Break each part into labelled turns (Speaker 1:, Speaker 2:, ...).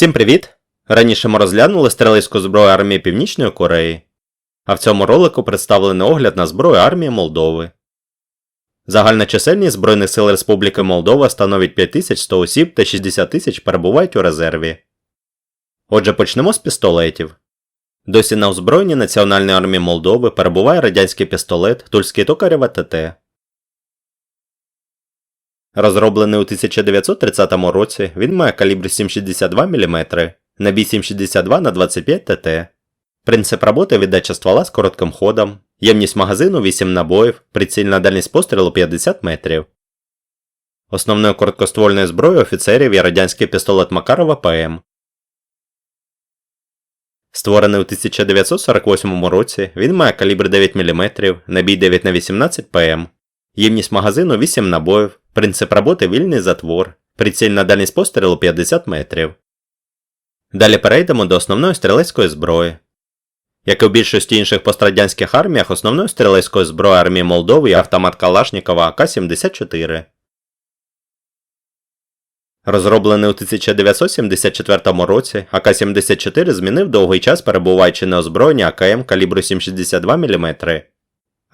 Speaker 1: Всім привіт! Раніше ми розглянули стрілецьку зброю армії Північної Кореї, а в цьому ролику представлений огляд на зброю армії Молдови. Загальна чисельність Збройних сил Республіки Молдова становить 5100 осіб та 60 тисяч перебувають у резерві. Отже, почнемо з пістолетів. Досі на озброєнні Національної армії Молдови перебуває радянський пістолет Тульський Токарєва ТТ. Розроблений у 1930 році, він має калібр 7,62 мм, набій 7,62 на 25 ТТ. Принцип роботи віддача ствола з коротким ходом, ємність магазину 8 набоїв, прицільна дальність пострілу 50 метрів. Основною короткоствольною зброєю офіцерів є радянський пістолет Макарова ПМ. Створений у 1948 році, він має калібр 9 мм, набій 9 на 18 ПМ, ємність магазину 8 набоїв, принцип роботи вільний затвор, прицільна дальність пострілу 50 метрів. Далі перейдемо до основної стрілецької зброї. Як і в більшості інших пострадянських арміях, основною стрілецькою зброєю армії Молдови є автомат Калашникова АК-74. Розроблений у 1974 році, АК-74 змінив довгий час перебуваючи на озброєнні АКМ калібру 7,62 мм.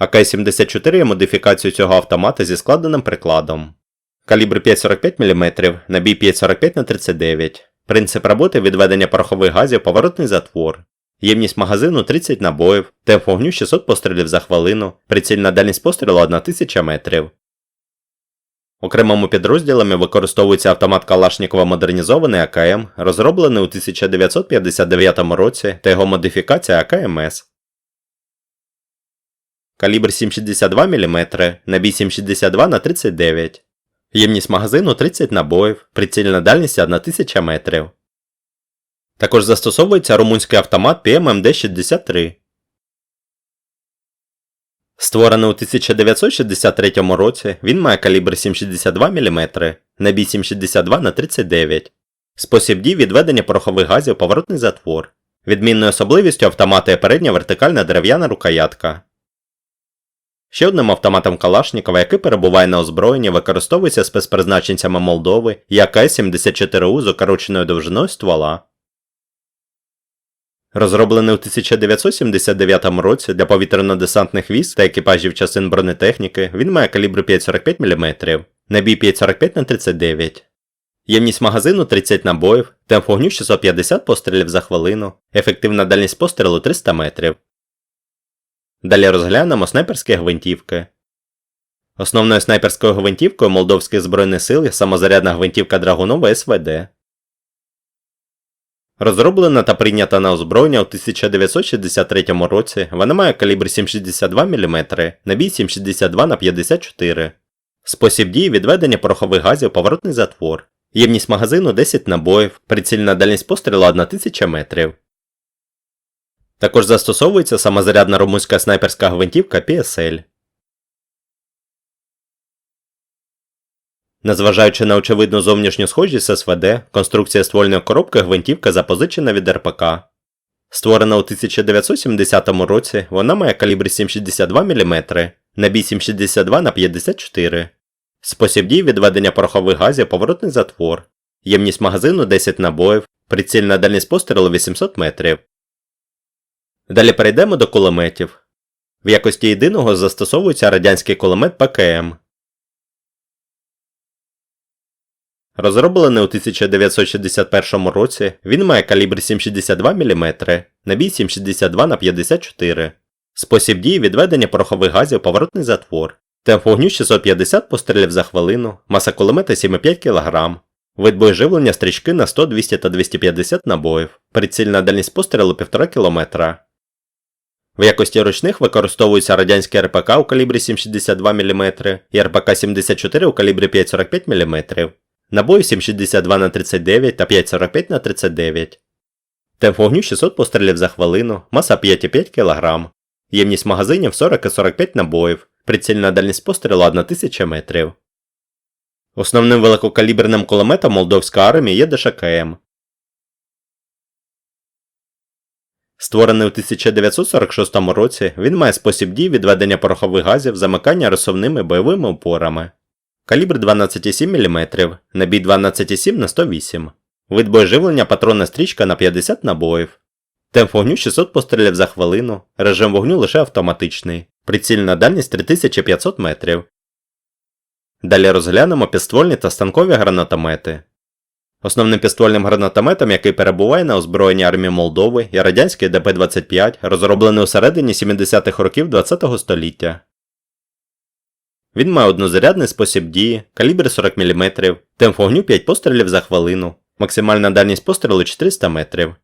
Speaker 1: АК-74 є модифікацією цього автомата зі складеним прикладом. Калібр 5,45 мм, набій 5,45 на 39 Принцип роботи відведення порохових газів поворотний затвор. Ємність магазину 30 набоїв, темп вогню 600 пострілів за хвилину, прицільна дальність пострілу 1000 метрів. Окремими підрозділами використовується автомат Калашникова модернізований АКМ, розроблений у 1959 році та його модифікація АКМС. Калібр 7,62 мм, набій 7,62 на 39 Ємність магазину 30 набоїв, прицільна дальність 1000 метрів. Також застосовується румунський автомат PMMD-63. Створений у 1963 році, він має калібр 7,62 мм, набій 7,62 на 39 Спосіб дій відведення порохових газів поворотний затвор. Відмінною особливістю автомата є передня вертикальна дерев'яна рукоятка. Ще одним автоматом Калашникова, який перебуває на озброєнні, використовується спецпризначенцями Молдови і АК-74У з укороченою довжиною ствола. Розроблений у 1979 році для повітряно-десантних військ та екіпажів частин бронетехніки, він має калібр 5,45 мм, набій 5,45 на 39 Ємність магазину 30 набоїв, темп вогню 650 пострілів за хвилину, ефективна дальність пострілу 300 метрів. Далі розглянемо снайперські гвинтівки. Основною снайперською гвинтівкою Молдовських збройних сил є самозарядна гвинтівка Драгунова СВД. Розроблена та прийнята на озброєння у 1963 році, вона має калібр 7,62 мм, набій 7,62 на 54 Спосіб дії відведення порохових газів поворотний затвор. Ємність магазину 10 набоїв, прицільна дальність пострілу 1000 метрів. Також застосовується самозарядна румунська снайперська гвинтівка PSL. Незважаючи на очевидну зовнішню схожість СВД, конструкція ствольної коробки гвинтівка запозичена від РПК. Створена у 1970 році, вона має калібр 7,62 мм, набій 7,62 на 54 Спосіб дій відведення порохових газів поворотний затвор. Ємність магазину 10 набоїв, прицільна дальність пострілу 800 метрів. Далі перейдемо до кулеметів. В якості єдиного застосовується радянський кулемет ПКМ. Розроблений у 1961 році, він має калібр 7,62 мм, набій 7,62 на 54 Спосіб дії відведення порохових газів поворотний затвор. Темп вогню 650 пострілів за хвилину, маса кулемета 7,5 кг. Вид боєживлення стрічки на 100, 200 та 250 набоїв. Прицільна дальність пострілу 1,5 км. В якості ручних використовуються радянські РПК у калібрі 7,62 мм і РПК-74 у калібрі 5,45 мм, набої 7,62 на 39 та 5,45 на 39 Темп вогню 600 пострілів за хвилину, маса 5,5 кг, ємність магазинів 40 і 45 набоїв, прицільна дальність пострілу 1000 метрів. Основним великокаліберним кулеметом Молдовської армії є ДШКМ. Створений у 1946 році, він має спосіб дій відведення порохових газів замикання розсувними бойовими опорами. Калібр 12,7 мм, набій 12,7 на 108 Вид боєживлення патронна стрічка на 50 набоїв. Темп вогню 600 пострілів за хвилину, режим вогню лише автоматичний. Прицільна дальність 3500 метрів. Далі розглянемо підствольні та станкові гранатомети. Основним підствольним гранатометом, який перебуває на озброєнні армії Молдови, є радянський ДП-25, розроблений у середині 70-х років ХХ століття. Він має однозарядний спосіб дії, калібр 40 мм, темп вогню 5 пострілів за хвилину, максимальна дальність пострілу 400 метрів.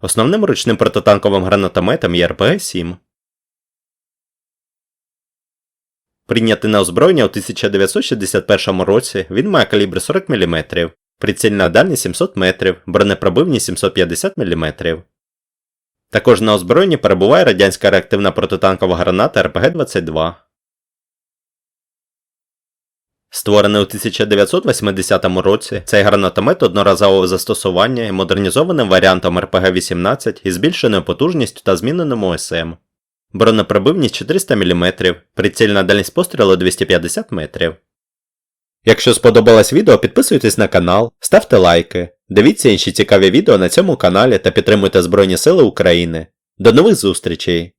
Speaker 1: Основним ручним протитанковим гранатометом є РПГ-7. Прийнятий на озброєння у 1961 році, він має калібр 40 мм, прицільна дальність 700 метрів, бронепробивність 750 мм. Також на озброєнні перебуває радянська реактивна протитанкова граната РПГ-22. Створений у 1980 році, цей гранатомет одноразового застосування і модернізованим варіантом РПГ-18 із збільшеною потужністю та зміненим ОСМ. Бронепробивність 400 мм, прицільна дальність пострілу 250 метрів. Якщо сподобалось відео, підписуйтесь на канал, ставте лайки, дивіться інші цікаві відео на цьому каналі та підтримуйте Збройні Сили України. До нових зустрічей!